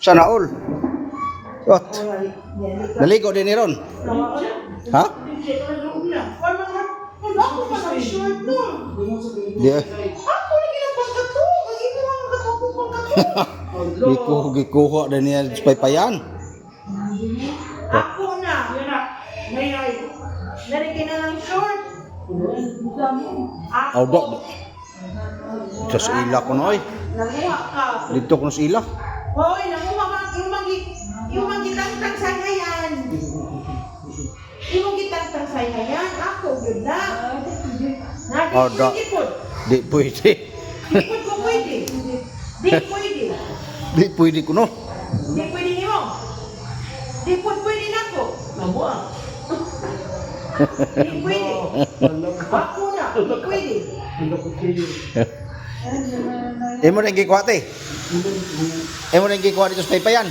Sana all. What? Naligo din ni Ron. Ha? Lang kato pagkato. Giko gikuha din niya paypayan. Ako na. Yun na. Ngayon. Nariki na ng short. Ako. Aw dok. Sa ila ko noy. Dito ko sa ila. Hoy, Oh, da. Di pwede. Di pwede. Di pwede. Di pwede ko no. Di pwede ni mo. Di pwede na ko. Nabuha. Di pwede. Ako na. Di pwede. Imo rin gikuha te. Imo rin gikuha dito sa paypayan.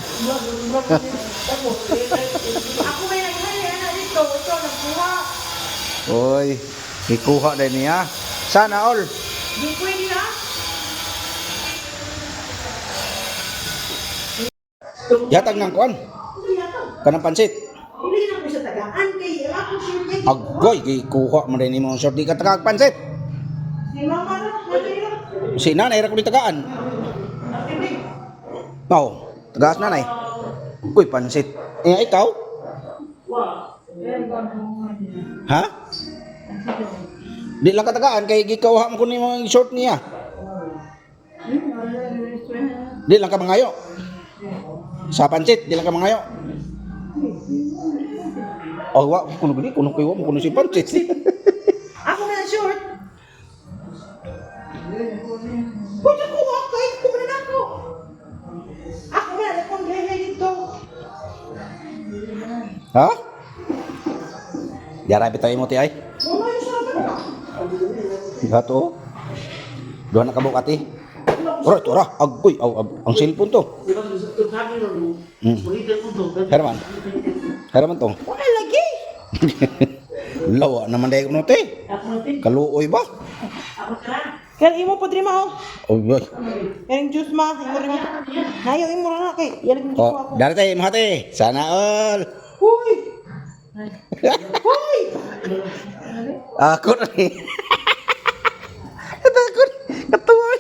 Ako may naghaya na dito. Ito, nagkuha. Oy, gikuha din niya. Sana all. Di pwede na. Yatag ng kuan. To. Kanang pansit. Agoy, gikuha man din mo short di ka tagag pansit. Si. Nanay ko di tagaan. Mao, tagaas nanay. Kuy pansit. Eh ikaw? Ha? Di lang katagaan kay gikawa mo ko ni mga short niya. Di lang ka mangayo. Sa pansit, di lang ka mangayo. Oh, wa kuno gani kuno kuy wa mo kuno si pansit. Ako na short. Pwede ko ako. Kahit kumanan ako. Ako na. Akong gaya dito. ha? Yara bitay mo ti ay. Sarap na. Gato. Duha na kabuk ati. Ora, ora, agoy, aw, ang cellphone to. Hmm. Herman. Herman to. Wala lagi. Lawa naman dahil ko no te. Kaluoy ba? Kaya imo po drima oh. Oh, boy. Yang juice ma, imo rin. Hayo imo na kay. Yaling juice ko ako. Oh, mo hati. Sana all. Hoy. Hoy. Ako na ni. Ito ako. Katuwa.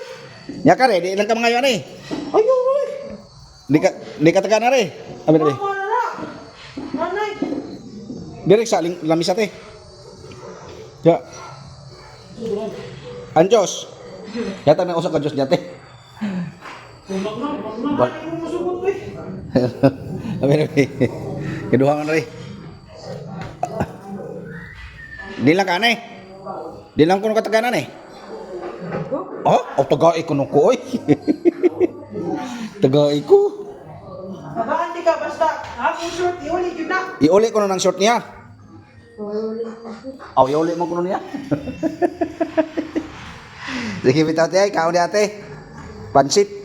Ya ka re, di lang ka mga yan eh. Ayo hoy. Di ka, di ka taga na re. Amin na Mama na na. Nanay. Direk sa ling lamis ate. Ya. Anjos. Yata na usap ka Diyos niya ate. Bal. Imo musugot eh. Amin na Keduha nga na rin. Di lang ka na eh. Di lang ko kataganan eh. Oh, oh tagai ko nung ko oy. tagai ko. Magaan di ka basta. Ako short iuli jud na. Iuli ko na ng short niya. Aw, iuli mo ko na niya. Sige, bitaw ate, ay, kaon di ate. Pansit.